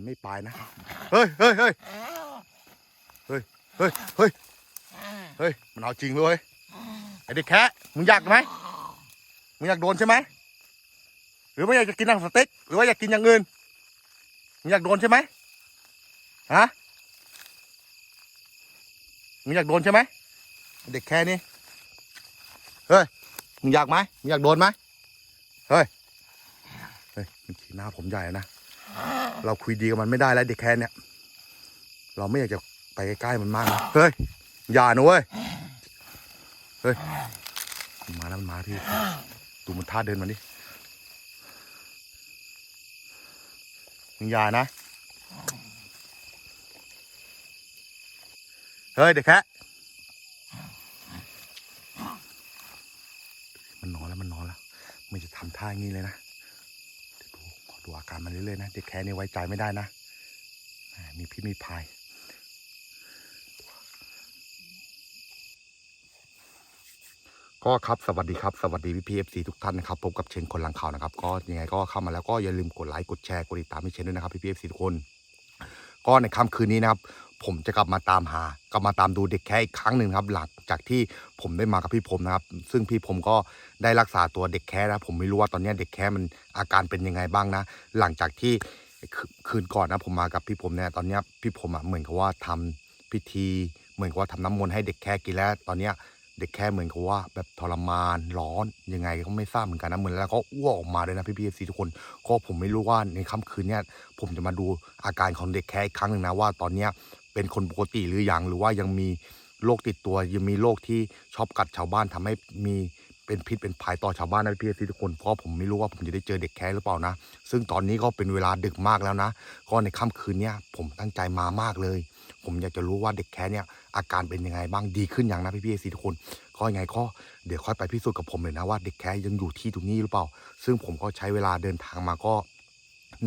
มันไม่ไปนะ เฮ้ยเฮ้ยเฮ้ยเฮ้ยเฮ้ยเฮ้ยเฮ้ยมันเอาจริงเลยไอเด็กแคะมึงอยากไหมมึงอยากโดนใช่ไหมหรือไม่อยากจะกินหนังสเต็กหรือว่าอยากกินอย่างอื่นมึงอยากโดนใช่ไหมฮะมึงอยากโดนใช่ไหมเด็กแค่นี้เฮ้ยมึงอยากไหมมึงอยากโดนไหมเฮ้ยเฮ้ยมันขี่หน้าผมใหญ่นะ เราคุยดีกับมันไม่ได้แล้วเด็กแค่เนี้ยเราไม่อยากจะไปใกล้ๆมันมากนะเฮ้ยอย่านะเว้ยเฮ้ยมันมาแล้วมันมาพี่ดูมันท่าเดินมันดิมึงอย่านะเฮ้ยเด็กแคะมันนอนแล้วมันนอนแล้วมันจะทำท่างี้เลยนะ ดูอาการมันเรื่อยๆนะ เด็กแคะนี่ไว้ใจไม่ได้นะ มีพิษมีภัยก็ครับสวัสดีครับสวัสดีพี่พีเอฟซีทุกท่านนะครับพบกับเชนคนลังข่าวนะครับ ก็ยังไงก็เข้ามาแล้วก็อย่าลืมกดไลค์กดแชร์กดติดตามให้เชนด้วยนะครับพี่พีเอฟซีทุกคน ก็ในค่ำคืนนี้นะครับ ผมจะกลับมาตามหากลับมาตามดูเด็กแค่อีกครั้งหนึ่งครับ หลัง จากที่ผมได้มากับพี่ผมนะครับ ซึ่งพี่ผมก็ได้รักษาตัวเด็กแค่นะผมไม่รู้ว่าตอนนี้เด็กแค่มันอาการเป็นยังไงบ้างนะ หลังจากที่คืนก่อนนะผมมากับพี่ผมเนี่ยตอนนี้พี่ผมอะเหมือนกับว่าทำพิธีเหมือนกับว่าทำน้ำมนต์ให้เด็กแค่กินแล้ว ตอนเนี้ยเด็กแค่เหมือนกับว่าแบบทรมานร้อนยังไงก็ไม่ทราบเหมือนกันนะเหมือนแล้วก็อ้วกออกมาด้วยนะพี่พีเอฟซีทุกคน ก็ผมไม่รู้ว่าในค่ำคืนเนี่ยผมจะมาดูอาการของเด็กแค่อีกครั้งหนึ่งนะว่าตอนเนี้ยเป็นคนปกติหรือยังหรือว่ายังมี โรคติดตัวยังมีโรคที่ชอบกัดชาวบ้านทำให้มีเป็นพิษเป็นภัยต่อชาวบ้านนะพี่ทุกคนเพราะผมไม่รู้ว่าผมจะได้เจอเด็กแค่หรือเปล่านะ ซึ่งตอนนี้ก็เป็นเวลาดึกมากแล้วนะ ก็ในค่ำคืนเนี้ยผมตั้งใจมามากเลย ผมอยากจะรู้ว่าเด็กแค่เนี่ยอาการเป็นยังไงบ้างดีขึ้นยังนะพี่ๆทุกคนก็ยังไงก็เดี๋ยวค่อยไปพิสูจน์กับผมเลยนะว่าเด็กแค่ยังอยู่ที่ตรงนี้หรือเปล่า ซึ่งผมก็ใช้เวลาเดินทางมาก็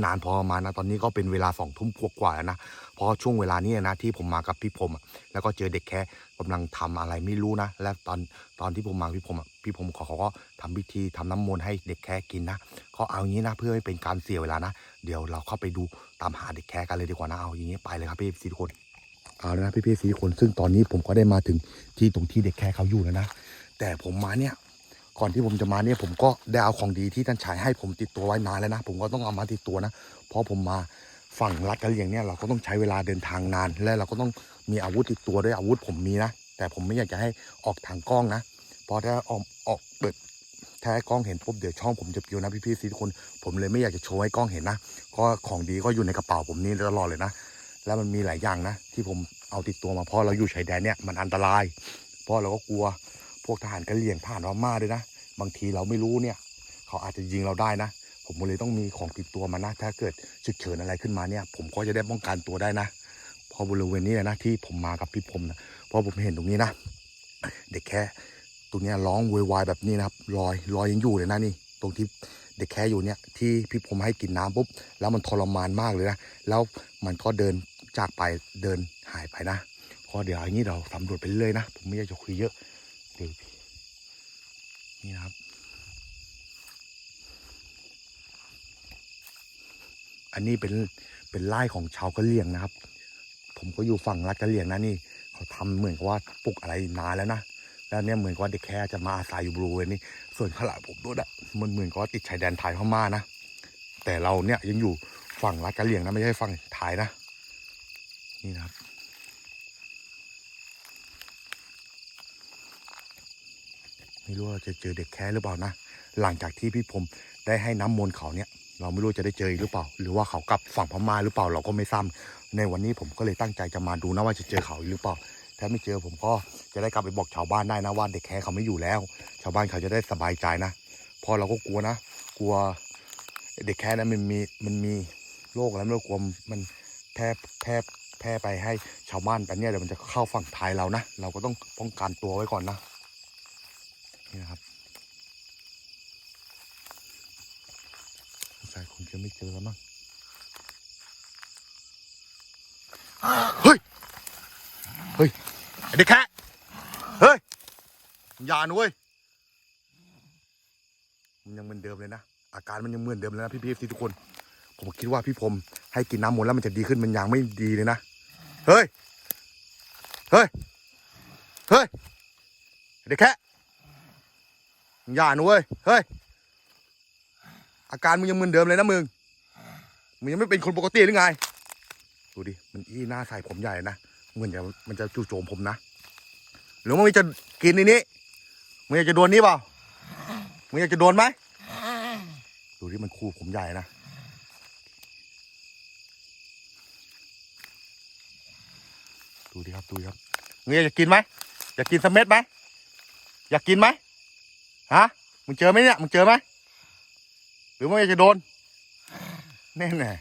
นานพอประมาณนะตอนนี้ก็เป็นเวลาสองทุ่มกว่าแล้วนะเพราะช่วงเวลานี้นะที่ผมมากับพี่ผมแล้วก็เจอเด็กแค่กำลังทำอะไรไม่รู้นะ และตอนตอนที่ผมมาพี่ผมพี่ผมขอเขาก็ทำพิธีทำน้ำมนต์ให้เด็กแค่กินนะก็เอางี้นะเพื่อไม่เป็นการเสียเวลานะ เดี๋ยวเราเข้าไปดูตามหาเด็กแค่กันเลยดีกว่านะเอาอย่างนี้ไปเลยครับพี่สี่คนเอาแล้วนะพี่พี่สี่คนซึ่งตอนนี้ผมก็ได้มาถึงที่ตรงที่เด็กแค่เขาอยู่แล้วนะแต่ผมมาเนี่ย ก่อนที่ผมจะมาเนี่ยผมก็ได้เอาของดีที่ท่านชายให้ผมติดตัวไว้นานแล้วนะ ผมก็ต้องเอามาติดตัวนะ เพราะผมมาฝั่งรัดกะเหรี่ยงเนี่ยเราก็ต้องใช้เวลาเดินทางนาน และเราก็ต้องมีอาวุธติดตัวด้วยอาวุธผมมีนะ แต่ผมไม่อยากจะให้ออกทางกล้องนะเพราะถ้าออกออกเปิดถ้าให้กล้องเห็นปุ๊บเดี๋ยวช่องผมจะปิวนะพี่ๆทุกคน ผมเลยไม่อยากจะโชว์ให้กล้องเห็นนะก็ของดีก็อยู่ในกระเป๋าผมนี่ตลอดเลยนะ แล้วมันมีหลายอย่างนะ ที่ผมเอาติดตัวมาเพราะเราอยู่ชายแดนเนี่ยมันอันตราย เพราะเราก็กลัว พวกทหารกะเหรี่ยงทหารพม่าด้วยนะ บางทีเราไม่รู้เนี่ย เขาอาจจะยิงเราได้นะ ผมเลยต้องมีของติดตัวมานะ ถ้าเกิดฉุกเฉินอะไรขึ้นมาเนี่ย ผมก็จะได้ป้องกันตัวได้นะเพอบริเวณนี้นะที่ผมมากับพี่ผมนะเพราะผมเห็นตรงนี้นะ เด็กแค่ตรงเนี้ยร้องโวยวายแบบนี้นะครับรอยรอยยังอยู่เลยนะนี่ ตรงที่เด็กแค่อยู่เนี่ยที่พี่ผมให้กินน้ำปุ๊บแล้วมันทรมานมากเลยนะแล้วมันก็เดินจากไปเดินหายไปนะก็เดี๋ยวอย่างนี้เราสำรวจไปเรื่อยนะ ผมไม่อยากจะคุยเยอะ ดี๋ยวพี่นี่นะครับอันนี้เป็นเป็นไร่ของชาวกะเหรี่ยงนะครับ ผมก็อยู่ฝั่งรัฐกะเหรี่ยงนะนี่เขาทำเหมือนกับว่าปลูกอะไรนานแล้วนะแล้วเนี่ยเหมือนกับว่าเด็กแค่จะมาอาศัยอยู่บริเวณนี้ ส่วนขางหลาผมด้วยอะมันเหมือนกับว่าติดชายแดนไทยพม่านะแต่เราเนี่ยยังอยู่ฝั่งรัฐกะเหรี่ยงนะไม่ใช่ฝั่งไทยนะนี่นะครับ ไม่รู้ว่าจะเจอเด็กแค่หรือเปล่านะ หลังจากที่พี่ผมได้ให้น้ำมนต์เขาเนี่ย เราไม่รู้จะได้เจออีกหรือเปล่า หรือว่าเขากลับฝั่งพม่าหรือเปล่าเราก็ไม่ทราบในวันนี้ผมก็เลยตั้งใจจะมาดูนะว่าจะเจอเขาอีกหรือเปล่า ถ้าไม่เจอผมก็จะได้กลับไปบอกชาวบ้านได้นะว่าเด็กแค่เขาไม่อยู่แล้ว ชาวบ้านเขาจะได้สบายใจนะพราะเราก็กลัวนะ กลัวเด็กแค่นั้นมันมีมันมีโรคแล้วไม่รู้กลัวมันแพร่แพร่แพร่ไปให้ชาวบ้านไปเนี่ยเดี๋ยวมันจะเข้าฝั่งไทยเรานะ เราก็ต้องป้องกันตัวไว้ก่อนนะ นี่นะครับสงสัยคงจะไม่เจอแล้วมั้งเฮ้ย เฮ้ยไอ้เด็กแค่เฮ้ยอย่านะเว้ยมันยังเหมือนเดิมเลยนะ อาการมันยังเหมือนเดิมเลยนะพี่พีเอฟซีทุกคนผผมคิดว่าพี่พรมให้กินน้ำมนต์แล้วมันจะดีขึ้นมันยังไม่ดีเลยนะ เฮ้ย เฮ้ย เฮ้ยเด็กแค่ อย่าหนูเว้ย เฮ้ย อาการมึงยังเหมือนเดิมเลยนะมึง มึงยังไม่เป็นคนปกติหรือไง ดูดิ มันอี้หน้าใส่ผมใหญ่นะเหมือนจะมันจะจู่โจมผมนะ หรือมึงจะกินในนี้ มึงอยากจะโดนนี้เปล่า มึงอยากจะโดนไหม ดูดิมันคูผมใหญ่นะดูดิครับดูดิครับมึงอยากจะกินไหมอยากกินสเม็ดไหมอยากกินไหม ฮะมึงเจอไหมเนี่ยมึงเจอไหมหรือว่าอยากจะโดนแน่แน่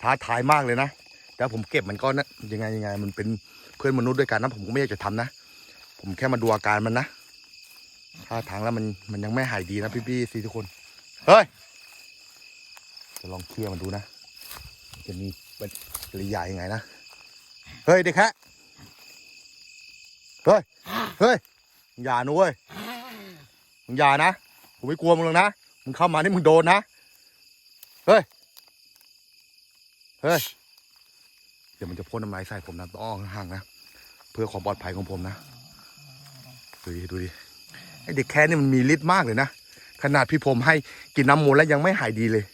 ท้าทายมากเลยนะแต่ผมเก็บมันก็นะยังไงยังไง มันเป็นเพื่อนมนุษย์ด้วยกันนะ ผมก็ไม่อยากจะทำนะผมแค่มาดูอาการมันนะท่าทางแล้วมันมันยังไม่หายดีนะพี่ๆสิทุกคนเฮ้ยจะลองเคลียร์มันดูนะจะมีปฏิกิริยายังไงนะเฮ้ยเด็กแคะเฮ้ยเฮ้ยอย่านะเว้ย มึงอย่านะกูไม่กลัวมึงหรอกนะมึงเข้ามานี่มึงโดนนะเฮ้ยเฮ้ยเดี๋ยวมันจะพ่นน้ำลายใส่ผมนะต้องห่างนะเพื่อความปลอดภัยของผมนะดูดิดูดิไอเด็กแค่นี่มันมีฤทธิ์มากเลยนะขนาดพี่ผมให้กินน้ำมูลแล้วยังไม่หายดีเลย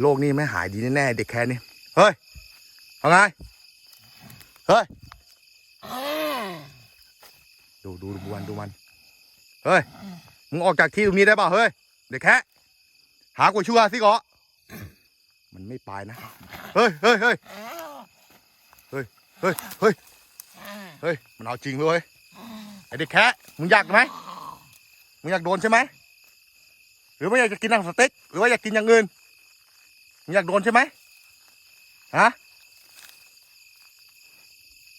โรคนี้ไม่หายดีแน่ๆเด็กแค่นี้เฮ้ยเอาไงเฮ้ยดูดูดูมันดูมัน เฮ้ย มึงออกจากที่ตรงนี้ได้เปล่าเฮ้ย เด็กแค่หากว่าชั่วสิกาะมันไม่ไปนะ เฮ้ยเฮ้ยเฮ้ยเฮ้ยเฮ้ยเฮ้ยเฮ้ย มันเอาจริงเลยไอเด็กแค่มึงอยากไหมมึงอยากโดนใช่ไหม หรือว่าอยากจะกินหนังสเต็ก หรือว่าอยากกินอย่างอื่น มึงอยากโดนใช่ไหมฮะ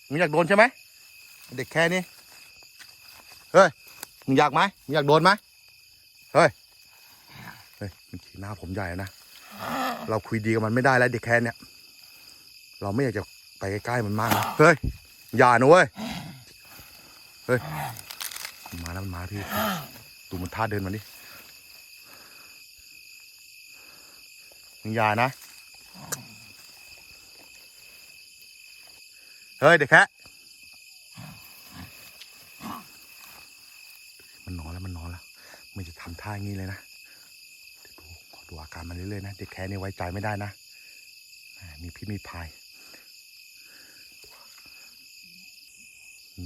มึงอยากโดนใช่ไหม เด็กแค่นี้ เฮ้ย มึงอยากไหมมึงอยากโดนไหมเฮ้ยเฮ้ยมันขี่หน้าผมใหญ่นะเราคุยดีกับมันไม่ได้แล้วเด็กแค่เนี้ยเราไม่อยากจะไปใกล้ๆมันมากนะเฮ้ยอย่านะเว้ยเฮ้ยมันมาแล้วมันมาพี่ดูมันท่าเดินมันดิมึงอย่านะ เฮ้ยเด็กแคะมันนอนแล้วมันนอนแล้วมันจะ ท่าอย่างนี้เลยนะเดี๋ยวดูขอดูอาการมันเรื่อยๆนะ เด็กแคะนี่ไว้ใจไม่ได้นะ มีพิษมีภัย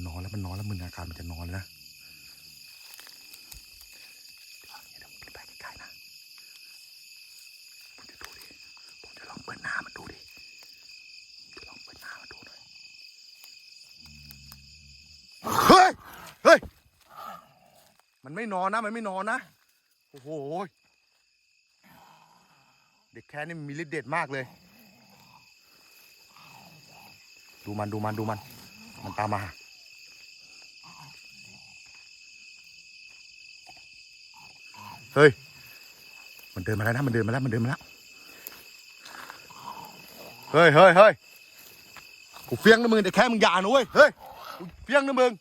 นอนแล้วมันนอนแล้วมึนอาการมันจะนอนแล้วนะเดี๋ยวเดี๋ยวไปใกล้ๆนะผมจะดูดิผมจะลองเปิดน้ามันดูดิจะลองเปิดน้ามันดูหน่อยเฮ้ยเฮ้ยมันไม่นอนนะ มันไม่นอนนะ โอ้โห เด็กแค่นี่ยมีฤทธิ์เด็ดมากเลย ดูมันดูมันดูมัน มันตามมาเฮ้ย มันเดินมาแล้วนะ มันเดินมาแล้ว มันเดินมาแล้ว เฮ้ยเฮ้ยเฮ้ยกูเฟี้ยงนะมึงแต่แค่มึงอย่านะเว้ย เฮ้ย กูเฟี้ยงนะมึง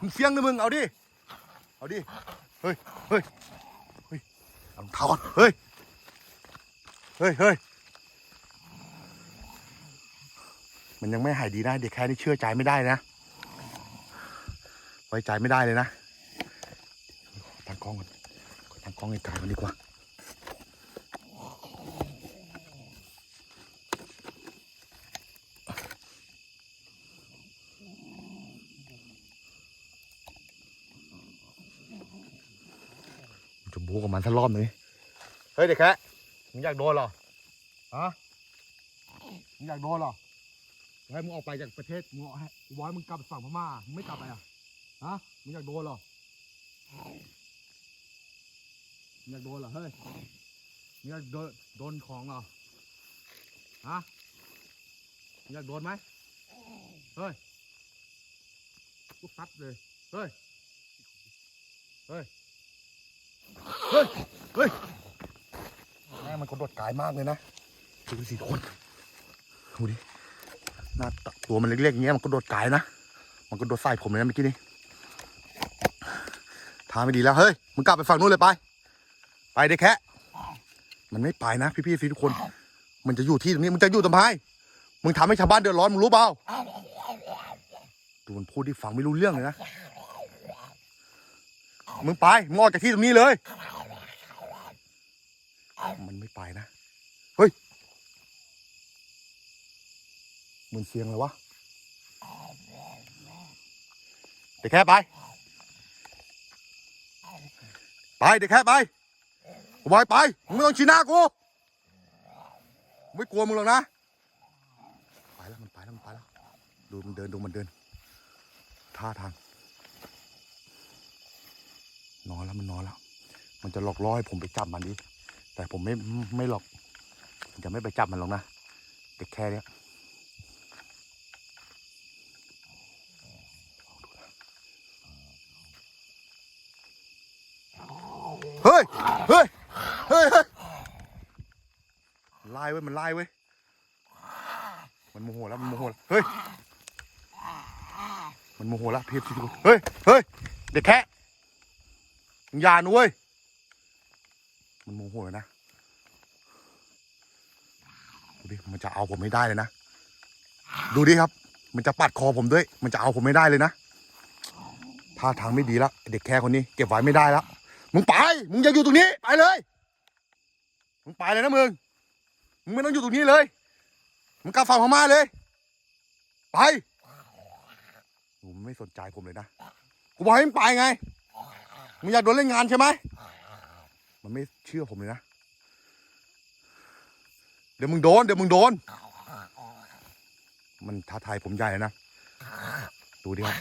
มึงเฟี้ยงนะมึง เอาดิ เอาดิ เฮ้ย เฮ้ย อารองเท้าก่อนเฮ้ย เฮ้ยเฮ้ยมันยังไม่หายดีนะเด็กแค่นี้เชื่อใจไม่ได้นะ ไว้ใจไม่ได้เลยนะ ตั้งกล้องก่อนตั้งกล้องไกลๆมันดีกว่า จะบูกับมันสักรอบหนึงเฮ้ยเด็กแค่มึงอยากโดนเหรอฮะมึงอยากโดนเหรอให้มึงออกไปจากประเทศมึงเอาให้กูบอกให้มึงกลับฝั่งพม่ามึงไม่กลับไปอะฮะมึงอยากโดนเหรอมึงอยากโดนเหรอเฮ้ยมึงอยากโดนโดนของเหรอฮะมึงอยากโดนไหมเฮ้ยกูซัดเลยเฮ้ยเฮ้ย เฮ้ย เฮ้ย แม่งมันกระโดดกายมากเลยนะดูสิทุกคนดูดิ หน้าตาตัวมันเล็กๆอย่างเงี้ยมันกระโดดกายนะ มันกระโดดใส่ผมเลยนะเมื่อกี้นี้ทางไม่ดีแล้ว เฮ้ย มึงกลับไปฝั่งนู้นเลยไป ไปเด็กแค่ มันไม่ไปนะพี่ๆสิทุกคน มันจะอยู่ที่ตรงนี้มันจะอยู่ทำไมมึงทำให้ชาวบ้านเดือดร้อน มึงรู้เปล่าดูมันพูดที่ฟังไม่รู้เรื่องเลยนะ มึงไป มึงออกจากที่ตรงนี้เลย มันไม่ไปนะ เฮ้ยเหมือนเสียงเลยวะเด็กแค่ไป ไปเด็กแค่ไปกูบอยไปมึงไม่ต้องชี้หน้ากูไม่กลัวมึงหรอกนะ ไปแล้วมันไปแล้วมันไปแล้ว ดูมันเดินดูมันเดิน ท่าทาง นอนแล้วมันนอนแล้ว มันจะหลอกล่อให้ผมไปจับมันอี แต่ผมไม่ไม่หลอกจะไม่ไปจับมันหรอกนะเด็กแค่เนี้ยเฮ้ยเฮ้ย เฮ้ย เฮ้ยไล่เว้ย มันไล่เว้ย มันโมโหแล้ว มันโมโหแล้ว เฮ้ย มันโมโหแล้วเพียบสิทุกคนเฮ้ย เฮ้ย เด็กแค่ยานะเว้ย มันโมโหแล้วนะดูดิมันจะเอาผมไม่ได้เลยนะ ดูดิครับ มันจะปัดคอผมด้วย มันจะเอาผมไม่ได้เลยนะท่าทางไม่ดีแล้วเด็กแค่คนนี้ เก็บไว้ไม่ได้แล้วมึงไป มึงอย่าอยู่ตรงนี้ ไปเลย มึงไปเลยนะมึง มึงไม่ต้องอยู่ตรงนี้เลย มึงกลับฝั่งพม่าเลย ไปมึงไม่สนใจผมเลยนะ กูบอกให้มึงไปไง มึงอยากโดนเล่นงานใช่ไหม มันไม่เชื่อผมเลยนะ เดี๋ยวมึงโดน เดี๋ยวมึงโดน มันท้าทายผมใหญ่เลยนะ ดูดิครับ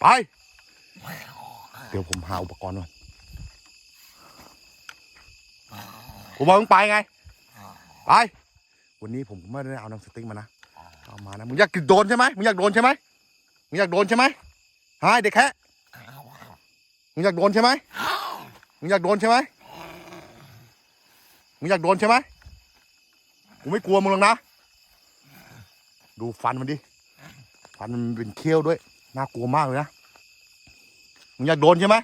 ไป เดี๋ยวผมหาอุปกรณ์ก่อนผมบอกมึงไปไง ไป วันนี้ผมไม่ได้เอานังสติ๊กมานะ เอามานะ มึงอยากโดนใช่ไหมมึงอยากโดนใช่ไหมมึงอยากโดนใช่ไหมฮายเด็กแคะ มึงอยากโดนใช่ไหมมึงอยากโดนใช่ไหมมึงอยากโดนใช่ไหมกูไม่กลัวมึงหรอกนะ ดูฟันมันดิ ฟันมันเป็นเขี้ยวด้วย น่ากลัวมากเลยนะ มึงอยากโดนใช่ไหม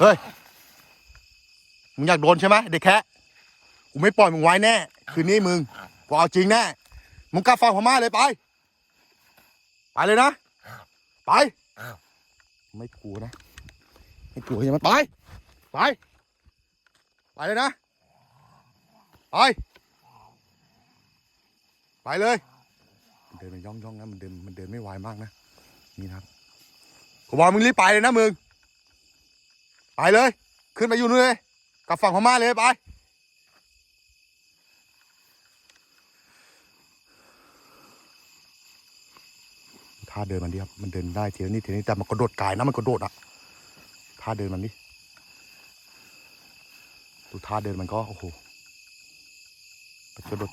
เฮ้ย มึงอยากโดนใช่ไหมเด็กแคะกูไม่ปล่อยมึงไว้แน่ คืนนี้มึงกูเอาจริงแน่ มึงกลับฝั่งพม่าเลยไป ไปเลยนะ ไป ไม่กลัวนะไม่กลัวใช่ไหมไปไปไปเลยนะไปไปเลยมันเดินมันย่องย่องนะมันเดินมันเดินไม่ไวมากนะนี่นะครับกูบอกมึงรีบไปเลยนะมึงไปเลย ขึ้นไปอยู่นู่นเลยกับฝั่งพม่าเลยไป ท่าเดินมันดิครับ มันเดินได้ทีละนิดทีละนิดแต่มันกระโดดกายนะมันกระโดดอะท่าเดินมันดิดูท่าเดินมันก็โอ้โหมันกระโดด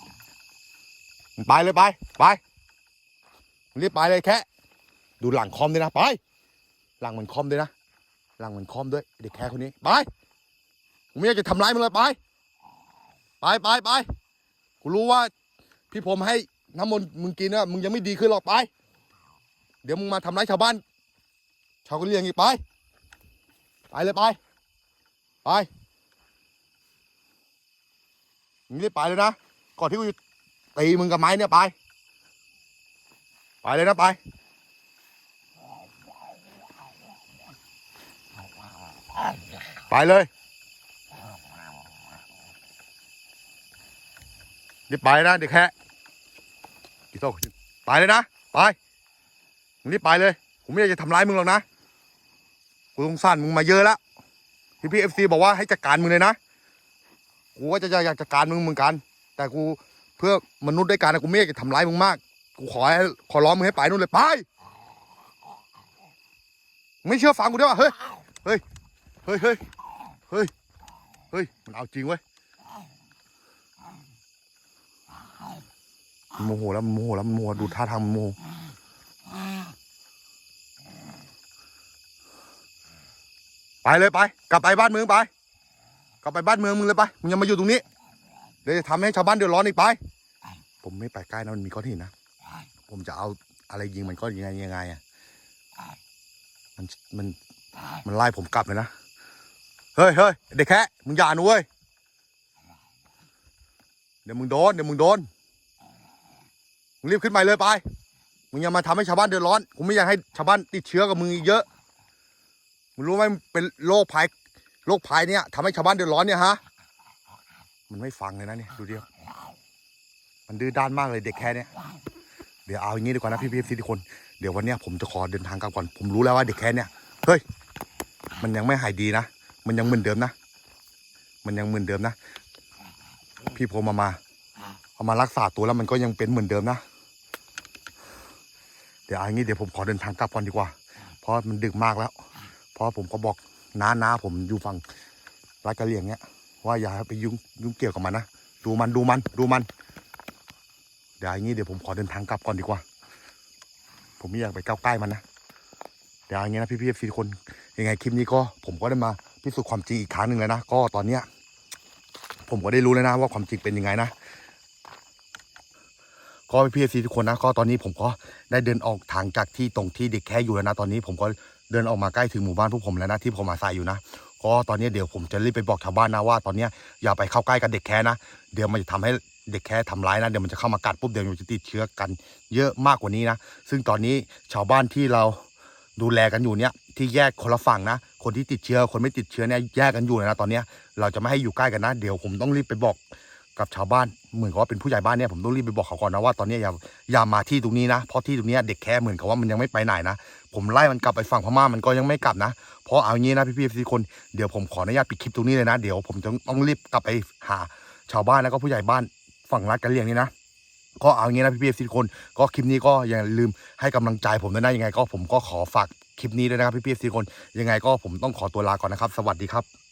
มึงไปเลยไปไปรีบไปเลยแค่ดูหลังคอมด้วยนะไป หลังเหมือนคอมด้วยนะหลังเหมือนคอมด้วยเด็กแค่คนนี้ไปผมไม่อยากจะทำร้ายมึงเลยไปไปไปไปกูรู้ว่าพี่ผมให้น้ำมนต์มึงกินนะมึงยังไม่ดีขึ้นหรอกไป เดี๋ยวมึงมาทำร้ายชาวบ้าน ชาวกะเหรี่ยงอีกไป ไปเลยไป ไป มึงรีบไปเลยนะ ก่อนที่กูจะตีมึงกับไม้เนี่ยไป ไปเลยนะไป ไปเลยรีบไปนะเด็กแค่กี่โต๊ะไปเลยนะ ไป มึงรีบไปเลย ผมไม่อยากจะทำร้ายมึงหรอกนะ กูสงสารมึงมาเยอะแล้วพี่พี่เอฟซีบอกว่าให้จัดการมึงเลยนะ กูก็จะอยากจัดการมึงเหมือนกัน แต่กูเพื่อมนุษย์ด้วยกันนะกูไม่อยากจะทำร้ายมึงมาก กูขอให้ขอร้องมึงให้ไปนู่นเลยไป ไม่เชื่อฟังกูด้วยวะเฮ้ย เฮ้ย เฮ้ย เฮ้ย เฮ้ย เฮ้ย มันเอาจริงเว้ยมันโมโหแล้วมันโมโหแล้วมันโมโหดูท่าทางมันโมโห ไปเลยไป กลับไปบ้านเมืองไปกลับไปบ้านเมืองมึงเลยไปมึงอย่ามาอยู่ตรงนี้เดี๋ยวจะทำให้ชาวบ้านเดือดร้อนอีกไป ผมไม่ไปใกล้นะมันมีก้อนหินนะผมจะเอาอะไรยิงมันก็ยังไงยังไงอะมันมันมันไล่ผมกลับเลยนะเฮ้ยเฮ้ยเด็กแค่มึงอย่าหนูเว้ยเดี๋ยวมึงโดนเดี๋ยวมึงโดนมึงรีบขึ้นไปเลยไปมึงอย่ามาทำให้ชาวบ้านเดือดร้อนกูไม่อยากให้ชาวบ้านติดเชื้อกับมึงอีกเยอะ มึงรู้ไหมมันเป็นโรคภัยโรคภัยเนี่ยทำให้ชาวบ้านเดือดร้อนเนี่ยฮะ มันไม่ฟังเลยนะเนี่ยดูเดียวมันดื้อด้านมากเลยเด็กแค่เนี่ยเดี๋ยวเอาอย่างนี้ดีกว่านะพี่พี่ทุกคน เดี๋ยววันเนี้ยผมจะขอเดินทางกลับก่อน ผมรู้แล้วว่าเด็กแค่เนี่ยเฮ้ย มันยังไม่หายดีนะ มันยังเหมือนเดิมนะ มันยังเหมือนเดิมนะ พี่ผมมามา เอามารักษาตัวแล้วมันก็ยังเป็นเหมือนเดิมนะ เดี๋ยวเอาอย่างนี้เดี๋ยวผมขอเดินทางกลับก่อนดีกว่า เพราะมันดึกมากแล้ว พราะผมก็บอกน้าน้าผมอยู่ฝั่งรัดกะเหลี่ยงเนี้ยว่าอย่าไปยุ่งยุ่งเกี่ยวกับมันนะดูมันดูมันดูมันเดี๋ยวอย่างนี้เดี๋ยวผมขอเดินทางกลับก่อนดีกว่า ผมไม่อยากไปก้าวใกล้มันนะเดี๋ยวอย่างนี้นะพี่พี่ฟีคนยังไงคลิปนี้ก็ผมก็ได้มาพิสูจน์ความจริงอีกครั้งหนึ่งแล้วนะก็ตอนเนี้ยผมก็ได้รู้แล้วนะว่าความจริงเป็นยังไงนะก็พี่พีซีทุกคนนะก็ตอนนี้ผมก็ได้เดินออกทางจากที่ตรงที่เด็กแค่อยู่แล้วนะ ตอนนี้ผมก็ เดินออกมาใกล้ถึงหมู่บ้านพวกผมแล้วนะที่ผมอาศัยอยู่นะก็ตอนนี้เดี๋ยวผมจะรีบไปบอกชาวบ้านนะว่า ตอนนี้อย่าไปเข้าใกล้กับเด็กแค่นะเดี๋ยวมันจะทำให้เด็กแค่ทำร้ายนะเดี๋ยวมันจะเข้ามากัดปุ๊บเดี๋ยวมันจะติดเชื้อกัน เยอะมากกว่านี้นะซึ่งตอนนี้ชาวบ้านที่เราดูแลกันอยู่เนี่ยที่แยกคนละฝั่งนะ คนที่ติดเชื้อคนไม่ติดเชื้อเนี่ยแยกกันอยู่เลยนะตอนนี้เราจะไม่ให้อยู่ใกล้กันนะ เดี๋ยวผมต้องรีบไปบอก กับชาวบ้านเหมือนกับว่าเป็นผู้ใหญ่บ้านเนี่ยผมต้องรีบไปบอกเขาก่อนนะว่าตอนนี้อย่าอย่ามาที่ตรงนี้นะเพราะที่ตรงนี้เด็กแค่เหมือนกับว่ามันยังไม่ไปไหนนะผมไล่มันกลับไปฝั่งพม่ามันก็ยังไม่กลับนะเพราะเอางี้นะพี่ๆทุกคนเดี๋ยวผมขออนุญาตปิดคลิปตรงนี้เลยนะเดี๋ยวผมจะต้องรีบกลับไปหาชาวบ้านแล้วก็ผู้ใหญ่บ้านฝั่งรัฐกันเรียงนี่นะก็เอางี้นะพี่ๆทุกคนก็คลิปนี้ก็อย่าลืมให้กำลังใจผมด้วยนะยังไง ก็ผมก็ขอฝากคลิปนี้ด้วยนะครับพี่ๆทุกคนยังไงก็ผมต้องขอตัวลาก่อนนะครับ สวัสดีครับ